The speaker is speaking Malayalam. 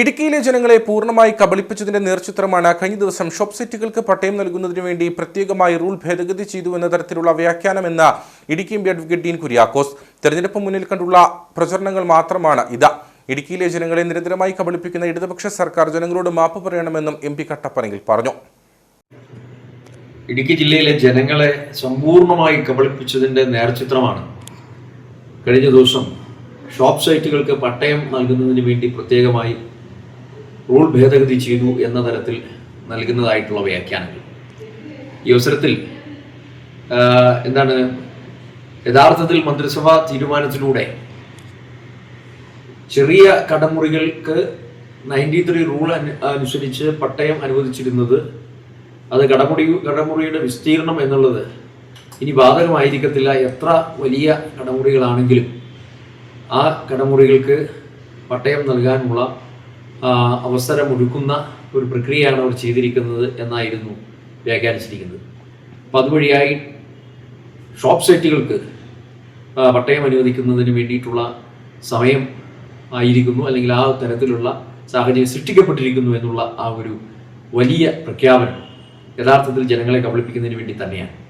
ഇടുക്കിയിലെ ജനങ്ങളെ പൂർണമായി കബളിപ്പിച്ചതിന്റെ നേർചിത്രമാണ് കഴിഞ്ഞ ദിവസം ഷോപ്പ് സെറ്റുകൾക്ക് പട്ടയം നൽകുന്നതിനു വേണ്ടി പ്രത്യേകമായി റൂൾ ഭേദഗതി ചെയ്തു എന്ന തരത്തിലുള്ള വ്യാഖ്യാനമെന്ന് Idukki M P advocate Dean Kuriakose. തെരഞ്ഞെടുപ്പ് മുന്നിൽ കണ്ടുള്ള പ്രചരണങ്ങൾ മാത്രമാണ് ഇത്. ഇടുക്കിയിലെ ജനങ്ങളെ നിരന്തരമായി കബളിപ്പിക്കുന്ന ഇടതുപക്ഷ സർക്കാർ ജനങ്ങളോട് മാപ്പ് പറയണമെന്നും എം പി കട്ടപ്പനയിൽ പറഞ്ഞു. ഇടുക്കി ജില്ലയിലെ ജനങ്ങളെ സമ്പൂർണമായി കബളിപ്പിച്ചതിന്റെ നേർചിത്രമാണ്. കഴിഞ്ഞ ദിവസം ഷോപ്പ് സൈറ്റുകൾക്ക് പട്ടയം നൽകുന്നതിന് വേണ്ടി പ്രത്യേകമായി റൂൾ ഭേദഗതി ചെയ്തു എന്ന തരത്തിൽ നൽകുന്നതായിട്ടുള്ള വ്യാഖ്യാനങ്ങൾ. ഈ അവസരത്തിൽ എന്താണ് യഥാർത്ഥത്തിൽ മന്ത്രിസഭാ തീരുമാനത്തിലൂടെ ചെറിയ കടമുറികൾക്ക് നയന്റി ത്രീ റൂൾ അനുസരിച്ച് പട്ടയം അനുവദിച്ചിരുന്നത് അത് കടമുടി കടമുറിയുടെ വിസ്തീർണം എന്നുള്ളത് ഇനി ബാധകമായിരിക്കത്തില്ല. എത്ര വലിയ കടമുറികളാണെങ്കിലും ആ കടമുറികൾക്ക് പട്ടയം നൽകാനുള്ള അവസരമൊരുക്കുന്ന ഒരു പ്രക്രിയയാണ് അവർ ചെയ്തിരിക്കുന്നത് എന്നായിരുന്നു വ്യാഖ്യാനിച്ചിരിക്കുന്നത്. അപ്പം അതുവഴിയായി ഷോപ്പ് സൈറ്റുകൾക്ക് പട്ടയം അനുവദിക്കുന്നതിന് വേണ്ടിയിട്ടുള്ള സമയം ആയിരിക്കുന്നു അല്ലെങ്കിൽ ആ തരത്തിലുള്ള സാഹചര്യം സൃഷ്ടിക്കപ്പെട്ടിരിക്കുന്നു എന്നുള്ള ആ ഒരു വലിയ പ്രഖ്യാപനം യഥാർത്ഥത്തിൽ ജനങ്ങളെ കബളിപ്പിക്കുന്നതിന് വേണ്ടി തന്നെയാണ്.